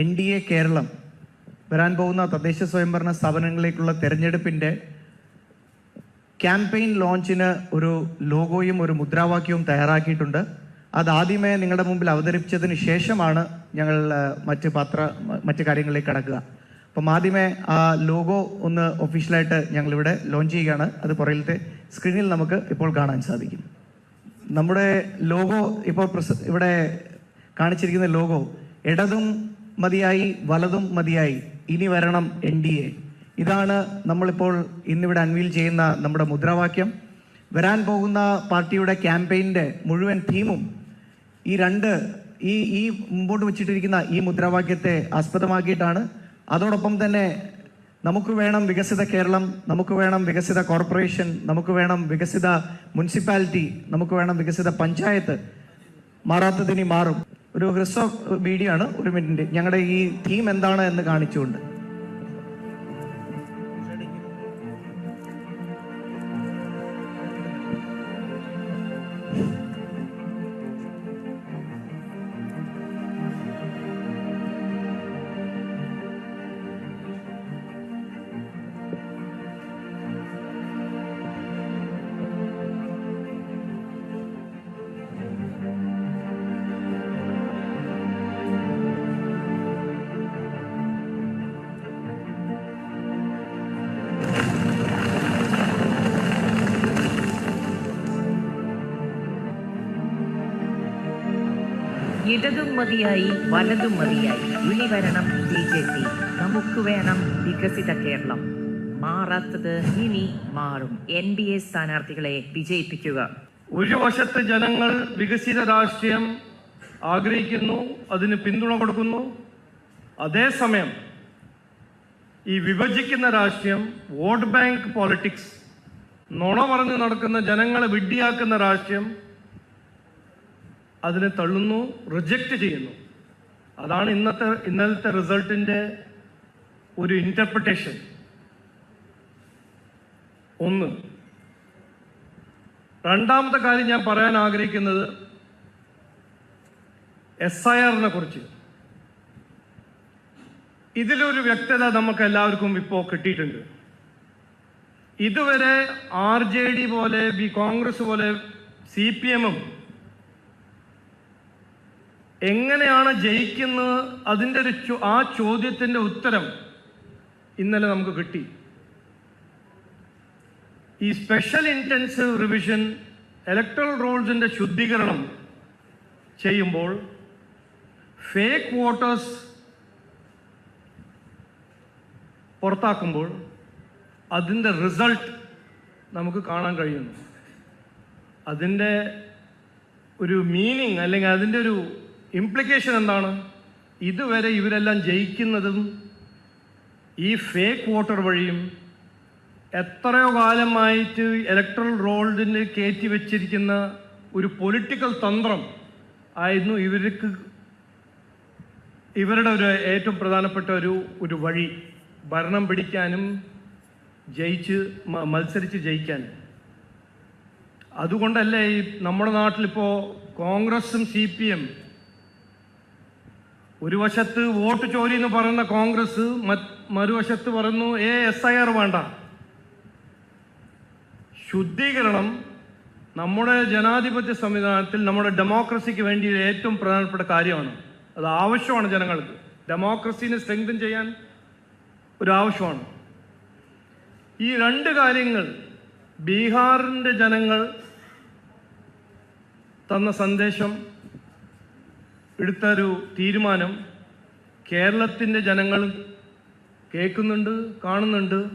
N D A Keralam വരാൻ പോകുന്ന തദ്ദേശ സ്വയംഭരണ സ്ഥാപനങ്ങളിലേക്കുള്ള തെരഞ്ഞെടുപ്പിന്റെ ക്യാമ്പയിൻ ലോഞ്ചിന് ഒരു ലോഗോയും ഒരു മുദ്രാവാക്യവും തയ്യാറാക്കിയിട്ടുണ്ട്. അത് ആദ്യമേ നിങ്ങളുടെ മുമ്പിൽ അവതരിപ്പിച്ചതിന് ശേഷമാണ് ഞങ്ങൾ മറ്റ് പത്ര മറ്റ് കാര്യങ്ങളിലേക്ക് കടക്കുക. അപ്പം ആദ്യമേ ആ ലോഗോ ഒന്ന് ഒഫീഷ്യലായിട്ട് ഞങ്ങളിവിടെ ലോഞ്ച് ചെയ്യുകയാണ്. അത് പുറകിലത്തെ സ്ക്രീനിൽ നമുക്ക് ഇപ്പോൾ കാണാൻ സാധിക്കും. നമ്മുടെ ലോഗോ ഇപ്പോൾ ഇവിടെ കാണിച്ചിരിക്കുന്ന ലോഗോ ഇടതും മതിയായി വലതും മതിയായി. ഇനി വരണം എൻ ഡി എ. ഇതാണ് നമ്മളിപ്പോൾ ഇന്നിവിടെ അൺവീൽ ചെയ്യുന്ന നമ്മുടെ മുദ്രാവാക്യം. വരാൻ പോകുന്ന പാർട്ടിയുടെ ക്യാമ്പയിന്റെ മുഴുവൻ തീമും ഈ രണ്ട് ഈ ഈ മുമ്പോട്ട് വെച്ചിട്ടിരിക്കുന്ന ഈ മുദ്രാവാക്യത്തെ ആസ്പദമാക്കിയിട്ടാണ്. അതോടൊപ്പം തന്നെ നമുക്ക് വേണം വികസിത കേരളം നമുക്ക് വേണം വികസിത കോർപ്പറേഷൻ നമുക്ക് വേണം വികസിത മുനിസിപ്പാലിറ്റി നമുക്ക് വേണം വികസിത പഞ്ചായത്ത് മാറാത്തതിനി മാറും. ഒരു ഹ്രസ്വ വീഡിയോ ആണ് ഒരു മിനിറ്റിന്റെ. ഞങ്ങളുടെ ഈ തീം എന്താണ് എന്ന് കാണിച്ചുകൊണ്ട്. ഇടതും മതിയായി വലതും മതിയായി. ഇനി വരണം ബി ജെ പി. നമുക്ക് വേണം വികസിത കേരളം. മാറാത്തത് ഇനി മാറും. എൻ ഡി എ സ്ഥാനാർത്ഥികളെ വിജയിപ്പിക്കുക. ഒരു വശത്ത് ജനങ്ങൾ വികസിത രാഷ്ട്രീയം ആഗ്രഹിക്കുന്നു അതിന് പിന്തുണ കൊടുക്കുന്നു. അതേസമയം ഈ വിഭജിക്കുന്ന രാഷ്ട്രീയം വോട്ട് ബാങ്ക് പോളിറ്റിക്സ് നുണ പറഞ്ഞ് നടക്കുന്ന ജനങ്ങളെ വിഡ്ഢിയാക്കുന്ന രാഷ്ട്രീയം അതിനെ തള്ളുന്നു റിജക്റ്റ് ചെയ്യുന്നു. അതാണ് ഇന്നത്തെ ഇന്നലത്തെ റിസൾട്ടിന്റെ ഒരു ഇന്റർപ്രിട്ടേഷൻ ഒന്ന്. രണ്ടാമത്തെ കാര്യം ഞാൻ പറയാൻ ആഗ്രഹിക്കുന്നത് എസ് ഐ ആറിനെ കുറിച്ച്. ഇതിലൊരു വ്യക്തത നമുക്ക് എല്ലാവർക്കും ഇപ്പോൾ കിട്ടിയിട്ടുണ്ട്. ഇതുവരെ ആർ ജെ ഡി പോലെ ബി കോൺഗ്രസ് പോലെ സി പി എമ്മും എങ്ങനെയാണ് ജയിക്കുന്നത് അതിന്റെ ഒരു ആ ചോദ്യത്തിന്റെ ഉത്തരം ഇന്നലെ നമുക്ക് കിട്ടി. ഈ സ്പെഷ്യൽ ഇന്റൻസീവ് റിവിഷൻ ഇലക്ട്രൽ റോൾസിന്റെ ശുദ്ധീകരണം ചെയ്യുമ്പോൾ ഫേക്ക് വോട്ടേഴ്സ് പുറത്താക്കുമ്പോൾ അതിന്റെ റിസൾട്ട് നമുക്ക് കാണാൻ കഴിയുന്നു. അതിന്റെ ഒരു മീനിങ് അല്ലെങ്കിൽ അതിന്റെ ഒരു ഇംപ്ലിക്കേഷൻ എന്താണ്? ഇതുവരെ ഇവരെല്ലാം ജയിക്കുന്നതും ഈ ഫേക്ക് വോട്ടർ വഴിയും എത്രയോ കാലമായിട്ട് ഇലക്ട്രൽ റോളിന് കയറ്റി വെച്ചിരിക്കുന്ന ഒരു പൊളിറ്റിക്കൽ തന്ത്രം ആയിരുന്നു ഇവർക്ക് ഇവരുടെ ഒരു ഏറ്റവും പ്രധാനപ്പെട്ട ഒരു ഒരു വഴി. ഭരണം പിടിക്കാനും ജയിച്ച് മത്സരിച്ച് ജയിക്കാനും. അതുകൊണ്ടല്ലേ ഈ നമ്മുടെ നാട്ടിലിപ്പോൾ കോൺഗ്രസും സി പി എം ഒരു വശത്ത് വോട്ട് ചോരി എന്ന് പറയുന്ന കോൺഗ്രസ് മറുവശത്ത് പറയുന്നു എ എസ് ഐ ആർ വേണ്ട. ശുദ്ധീകരണം നമ്മുടെ ജനാധിപത്യ സംവിധാനത്തിൽ നമ്മുടെ ഡെമോക്രസിക്ക് വേണ്ടി ഏറ്റവും പ്രധാനപ്പെട്ട കാര്യമാണ്. അത് ആവശ്യമാണ് ജനങ്ങൾക്ക്. ഡെമോക്രസീനെ സ്ട്രെങ്തൻ ചെയ്യാൻ ഒരു ആവശ്യമാണ്. ഈ രണ്ട് കാര്യങ്ങൾ ബീഹാറിന്റെ ജനങ്ങൾ തന്ന സന്ദേശം എടുത്തൊരു തീരുമാനം കേരളത്തിന്റെ ജനങ്ങൾ കേൾക്കുന്നുണ്ട് കാണുന്നുണ്ട്.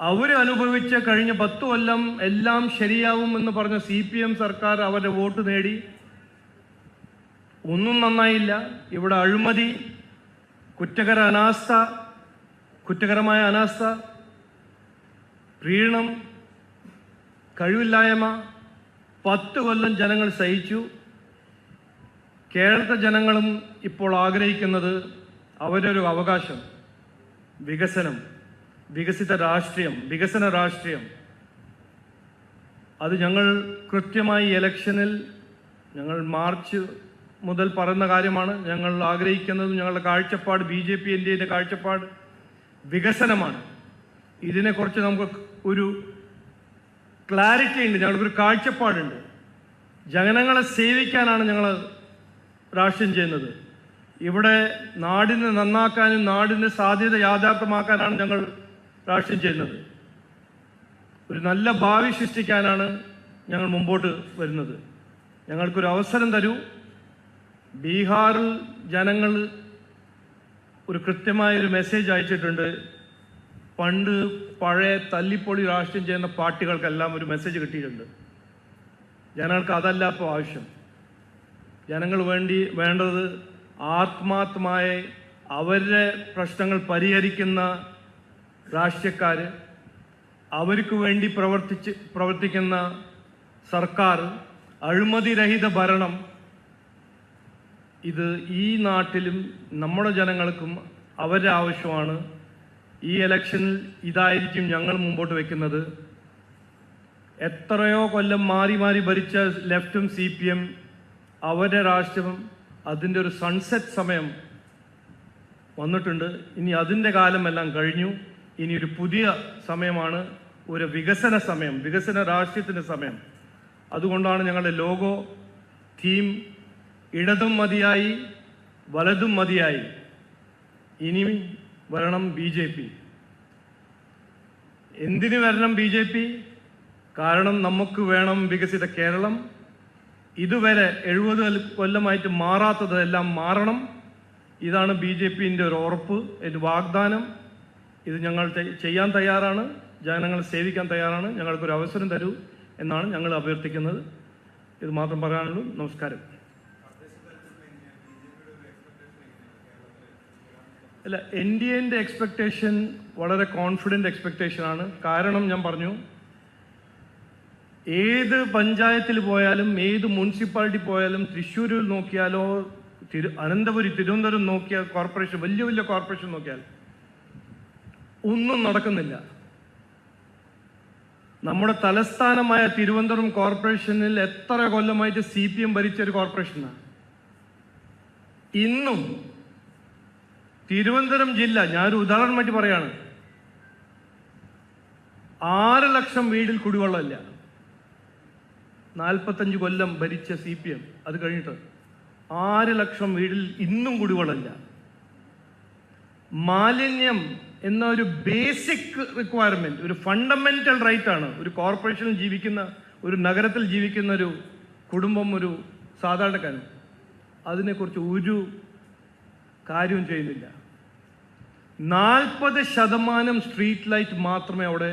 അവർ അനുഭവിച്ച കഴിഞ്ഞ പത്തു കൊല്ലം എല്ലാം ശരിയാവും എന്ന് പറഞ്ഞ സി പി എം സർക്കാർ അവരുടെ വോട്ട് നേടി. ഒന്നും നന്നായില്ല. ഇവിടെ അഴിമതി കുറ്റകര അനാസ്ഥ കുറ്റകരമായ അനാസ്ഥ പ്രീണം കഴിവില്ലായ്മ പത്ത് കൊല്ലം ജനങ്ങൾ സഹിച്ചു. കേരളത്തെ ജനങ്ങളും ഇപ്പോൾ ആഗ്രഹിക്കുന്നത് അവരൊരു അവകാശം വികസനം വികസിത രാഷ്ട്രീയം വികസന രാഷ്ട്രീയം. അത് ഞങ്ങൾ കൃത്യമായി ഇലക്ഷനിൽ ഞങ്ങൾ മാർച്ച് മുതൽ പറയുന്ന കാര്യമാണ് ഞങ്ങൾ ആഗ്രഹിക്കുന്നതും ഞങ്ങളുടെ കാഴ്ചപ്പാട് ബി ജെ പി എന്റെ കാഴ്ചപ്പാട് വികസനമാണ്. ഇതിനെക്കുറിച്ച് നമുക്ക് ഒരു ക്ലാരിറ്റി ഉണ്ട് ഞങ്ങൾക്കൊരു കാഴ്ചപ്പാടുണ്ട്. ജനങ്ങളെ സേവിക്കാനാണ് ഞങ്ങൾ രാഷ്ട്രീയം ചെയ്യുന്നത്. ഇവിടെ നാടിനെ നന്നാക്കാനും നാടിന്റെ സാധ്യത യാഥാർത്ഥ്യമാക്കാനാണ് ഞങ്ങൾ രാഷ്ട്രീയം ചെയ്യുന്നത്. ഒരു നല്ല ഭാവി സൃഷ്ടിക്കാനാണ് ഞങ്ങൾ മുമ്പോട്ട് വരുന്നത്. ഞങ്ങൾക്കൊരു അവസരം തരൂ. ബീഹാറിൽ ജനങ്ങൾ ഒരു കൃത്യമായ ഒരു മെസ്സേജ് അയച്ചിട്ടുണ്ട്. പണ്ട് പഴയ തല്ലിപ്പൊളി രാഷ്ട്രീയം ചെയ്യുന്ന പാർട്ടികൾക്കെല്ലാം ഒരു മെസ്സേജ് കിട്ടിയിട്ടുണ്ട്. ജനങ്ങൾക്ക് അതല്ല ഇപ്പോൾ ആവശ്യം. ജനങ്ങൾ വേണ്ടി വേണ്ടത് ആത്മാർത്ഥമായി അവരുടെ പ്രശ്നങ്ങൾ പരിഹരിക്കുന്ന രാഷ്ട്രീയക്കാർ അവർക്ക് വേണ്ടി പ്രവർത്തിച്ച് പ്രവർത്തിക്കുന്ന സർക്കാർ അഴിമതിരഹിത ഭരണം. ഇത് ഈ നാട്ടിലും നമ്മുടെ ജനങ്ങൾക്കും അവരുടെ ആവശ്യമാണ്. ഈ ഇലക്ഷനിൽ ഇതായിരിക്കും ഞങ്ങൾ മുമ്പോട്ട് വെക്കുന്നത്. എത്രയോ കൊല്ലം മാറി മാറി ഭരിച്ച ലെഫ്റ്റും സി പി എം അവരുടെ രാഷ്ട്രീയം അതിന്റെ ഒരു സൺസെറ്റ് സമയം വന്നിട്ടുണ്ട്. ഇനി അതിന്റെ കാലമെല്ലാം കഴിഞ്ഞു. ഇനി ഒരു പുതിയ സമയമാണ് ഒരു വികസന സമയം വികസന രാഷ്ട്രീയത്തിന്റെ സമയം. അതുകൊണ്ടാണ് ഞങ്ങളുടെ ലോഗോ തീം ഇടതും മതിയായി വലതും മതിയായി. ഇനി വരണം ബി ജെ പി എന്തിനു വരണം ബി ജെ പി കാരണം നമുക്ക് വേണം വികസിത കേരളം. ഇതുവരെ എഴുപത് കൊല്ലമായിട്ട് മാറാത്തതെല്ലാം മാറണം. ഇതാണ് ബി ജെ പിന്റെ ഒരു ഉറപ്പ് ഒരു വാഗ്ദാനം. ഇത് ഞങ്ങൾ ചെയ്യാൻ തയ്യാറാണ്. ജനങ്ങളെ സേവിക്കാൻ തയ്യാറാണ്. ഞങ്ങൾക്കൊരു അവസരം തരൂ എന്നാണ് ഞങ്ങൾ അഭ്യർത്ഥിക്കുന്നത്. ഇത് മാത്രം പറയാനുള്ളൂ. നമസ്കാരം. അല്ല എൻ ഡി എന്റെ എക്സ്പെക്റ്റേഷൻ വളരെ കോൺഫിഡന്റ് എക്സ്പെക്റ്റേഷൻ ആണ്. കാരണം ഞാൻ പറഞ്ഞു ഏത് പഞ്ചായത്തിൽ പോയാലും ഏത് മുനിസിപ്പാലിറ്റി പോയാലും തൃശ്ശൂരിൽ നോക്കിയാലോ തിരു അനന്തപുരി തിരുവനന്തപുരം നോക്കിയ കോർപ്പറേഷൻ വലിയ വലിയ കോർപ്പറേഷൻ നോക്കിയാൽ ഒന്നും നടക്കുന്നില്ല. നമ്മുടെ തലസ്ഥാനമായ തിരുവനന്തപുരം കോർപ്പറേഷനിൽ എത്ര കൊല്ലമായിട്ട് സി പി എം ഭരിച്ച ഒരു കോർപ്പറേഷനാണ് ഇന്നും തിരുവനന്തപുരം ജില്ല ഞാനൊരു ഉദാഹരണമായിട്ട് പറയാണ്. ആറ് ലക്ഷം വീടിൽ കുടിവെള്ളമില്ല നാൽപ്പത്തഞ്ച് കൊല്ലം ഭരിച്ച സി പി എം. അത് കഴിഞ്ഞിട്ട് ആറ് ലക്ഷം വീടിൽ ഇന്നും കുടിവെള്ളമില്ല. മാലിന്യം എന്ന ഒരു ബേസിക് റിക്വയർമെന്റ് ഒരു ഫണ്ടമെന്റൽ റൈറ്റ് ആണ്. ഒരു കോർപ്പറേഷനിൽ ജീവിക്കുന്ന ഒരു നഗരത്തിൽ ജീവിക്കുന്ന ഒരു കുടുംബം ഒരു സാധാരണക്കാരൻ അതിനെക്കുറിച്ച് ഒരു കാര്യവും ചെയ്യുന്നില്ല. നാൽപ്പത് ശതമാനം സ്ട്രീറ്റ് ലൈറ്റ് മാത്രമേ അവിടെ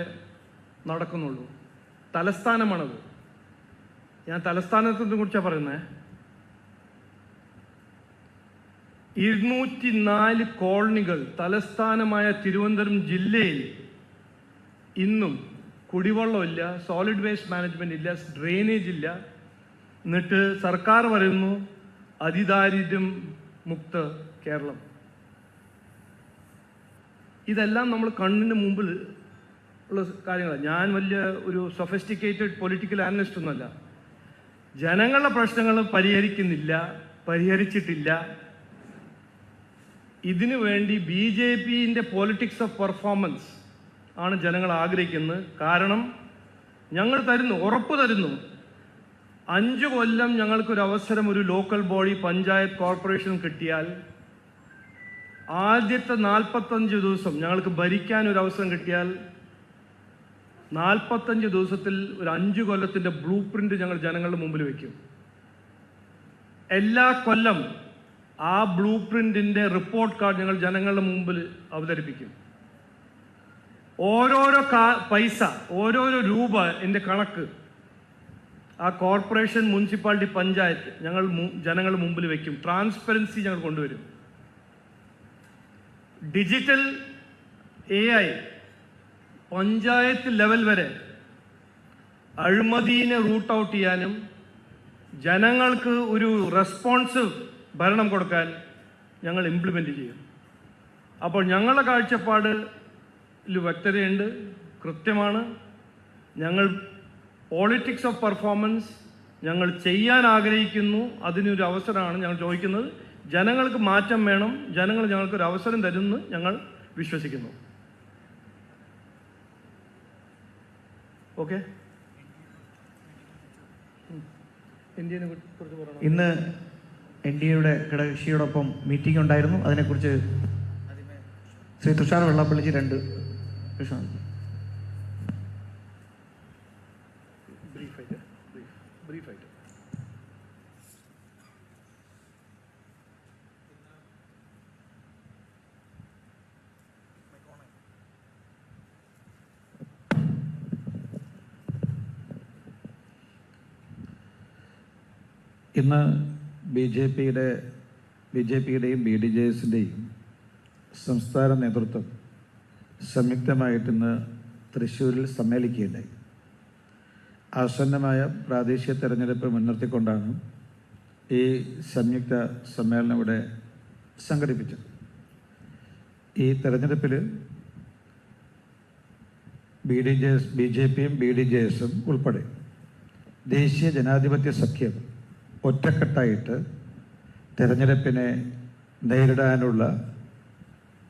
നടക്കുന്നുള്ളൂ. തലസ്ഥാനമാണത്. ഞാൻ തലസ്ഥാനത്തിനെ കുറിച്ചാണ് പറയുന്നത് ഇരുന്നൂറ്റി നാല് കോളനികൾ തലസ്ഥാനമായ തിരുവനന്തപുരം ജില്ലയിൽ ഇന്നും കുടിവെള്ളമില്ല സോളിഡ് വേസ്റ്റ് മാനേജ്മെന്റ് ഇല്ല ഡ്രെയിനേജ് ഇല്ല. എന്നിട്ട് സർക്കാർ പറയുന്നു അതിദാരിദ്ര്യം മുക്ത കേരളം. ഇതെല്ലാം നമ്മൾ കണ്ണിന് മുമ്പിൽ ഉള്ള കാര്യങ്ങളാണ് ഞാൻ വലിയ ഒരു സൊഫിസ്റ്റിക്കേറ്റഡ് പൊളിറ്റിക്കൽ ആനലിസ്റ്റ് ഒന്നുമല്ല. ജനങ്ങളുടെ പ്രശ്നങ്ങൾ പരിഹരിക്കുന്നില്ല പരിഹരിച്ചിട്ടില്ല. ഇതിനു വേണ്ടി ബി ജെ പിന്റെ പോളിറ്റിക്സ് ഓഫ് പെർഫോമൻസ് ആണ് ജനങ്ങൾ ആഗ്രഹിക്കുന്നത്. കാരണം ഞങ്ങൾ തരുന്നു ഉറപ്പ് തരുന്നു. അഞ്ചു കൊല്ലം ഞങ്ങൾക്കൊരു അവസരം ഒരു ലോക്കൽ ബോഡി പഞ്ചായത്ത് കോർപ്പറേഷൻ കിട്ടിയാൽ ആദ്യത്തെ നാൽപ്പത്തഞ്ച് ദിവസം ഞങ്ങൾക്ക് ഭരിക്കാൻ ഒരു അവസരം കിട്ടിയാൽ നാൽപ്പത്തഞ്ച് ദിവസത്തിൽ ഒരു അഞ്ച് കൊല്ലത്തിന്റെ ബ്ലൂ പ്രിന്റ് ഞങ്ങൾ ജനങ്ങളുടെ മുമ്പിൽ വെക്കും. എല്ലാ കൊല്ലം ആ ബ്ലൂ പ്രിന്റിന്റെ റിപ്പോർട്ട് കാർഡ് ഞങ്ങൾ ജനങ്ങളുടെ മുമ്പിൽ അവതരിപ്പിക്കും. ഓരോരോ പൈസ ഓരോരോ രൂപ എന്റെ കണക്ക് ആ കോർപ്പറേഷൻ മുനിസിപ്പാലിറ്റി പഞ്ചായത്ത് ഞങ്ങൾ ജനങ്ങളുടെ മുമ്പിൽ വെക്കും. ട്രാൻസ്പെറൻസി ഞങ്ങൾ കൊണ്ടുവരും. ഡിജിറ്റൽ എ പഞ്ചായത്ത് ലെവൽ വരെ അഴിമതിനെ റൂട്ട് ഔട്ട് ചെയ്യാനും ജനങ്ങൾക്ക് ഒരു റെസ്പോൺസീവ് ഭരണം കൊടുക്കാൻ ഞങ്ങൾ ഇംപ്ലിമെന്റ് ചെയ്യും. അപ്പോൾ ഞങ്ങളുടെ കാഴ്ചപ്പാടിൽ വ്യക്തതയുണ്ട് കൃത്യമാണ്. ഞങ്ങൾ പോളിറ്റിക്സ് ഓഫ് പെർഫോമൻസ് ഞങ്ങൾ ചെയ്യാൻ ആഗ്രഹിക്കുന്നു അതിനൊരു അവസരമാണ് ഞങ്ങൾ ചോദിക്കുന്നത്. ജനങ്ങൾക്ക് മാറ്റം വേണം ജനങ്ങൾ ഞങ്ങൾക്കൊരു അവസരം തരുമെന്ന് ഞങ്ങൾ വിശ്വസിക്കുന്നു. ഓക്കെ ഇന്ന് എൻ ഡി എയുടെ ഘടകകക്ഷിയോടൊപ്പം മീറ്റിംഗ് ഉണ്ടായിരുന്നു. അതിനെക്കുറിച്ച് ശ്രീ തുഷാർ വെള്ളപ്പള്ളിജി രണ്ട് ബ്രീഫായിട്ട് ബ്രീഫ് ബ്രീഫായിട്ട് ഇന്ന് ബി ജെ പിയുടെ ബി ജെ പിയുടെയും ബി ഡി ജെ എസിന്റെയും സംസ്ഥാന നേതൃത്വം സംയുക്തമായിട്ട് ഇന്ന് തൃശ്ശൂരിൽ സമ്മേളിക്കുകയുണ്ടായി. ആസന്നമായ പ്രാദേശിക തെരഞ്ഞെടുപ്പ് മുൻനിർത്തിക്കൊണ്ടാണ് ഈ സംയുക്ത സമ്മേളനം ഇവിടെ സംഘടിപ്പിച്ചത്. ഈ തെരഞ്ഞെടുപ്പിൽ B D J S B J പിയും ബി ഡി ജെ എസും ഉൾപ്പെടെ ദേശീയ ജനാധിപത്യ സഖ്യം ഒറ്റക്കെട്ടായിട്ട് തെരഞ്ഞെടുപ്പിനെ നേരിടാനുള്ള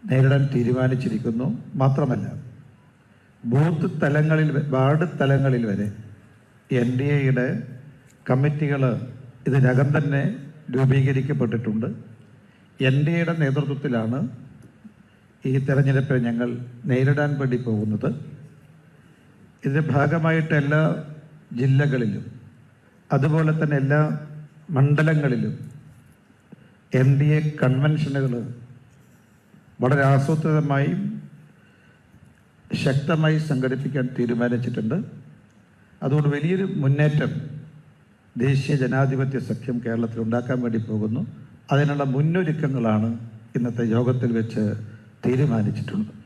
നേരിടാൻ തീരുമാനിച്ചിരിക്കുന്നു. മാത്രമല്ല ബൂത്ത് തലങ്ങളിൽ വാർഡ് തലങ്ങളിൽ വരെ എൻ ഡി എയുടെ കമ്മിറ്റികൾ ഇതിനകം തന്നെ രൂപീകരിക്കപ്പെട്ടിട്ടുണ്ട്. എൻ ഡി എയുടെ നേതൃത്വത്തിലാണ് ഈ തെരഞ്ഞെടുപ്പ് ഞങ്ങൾ നേരിടാൻ വേണ്ടി പോകുന്നത്. ഇതിന്റെ ഭാഗമായിട്ട് എല്ലാ ജില്ലകളിലും അതുപോലെ തന്നെ എല്ലാ മണ്ഡലങ്ങളിലും എൻ ഡി എ കൺവെൻഷനുകൾ വളരെ ആസൂത്രിതമായി ശക്തമായി സംഘടിപ്പിക്കാൻ തീരുമാനിച്ചിട്ടുണ്ട്. അതുകൊണ്ട് വലിയൊരു മുന്നേറ്റം ദേശീയ ജനാധിപത്യ സഖ്യം കേരളത്തിൽ ഉണ്ടാക്കാൻ വേണ്ടി പോകുന്നു. അതിനുള്ള മുന്നൊരുക്കങ്ങളാണ് ഇന്നത്തെ യോഗത്തിൽ വെച്ച് തീരുമാനിച്ചിട്ടുള്ളത്.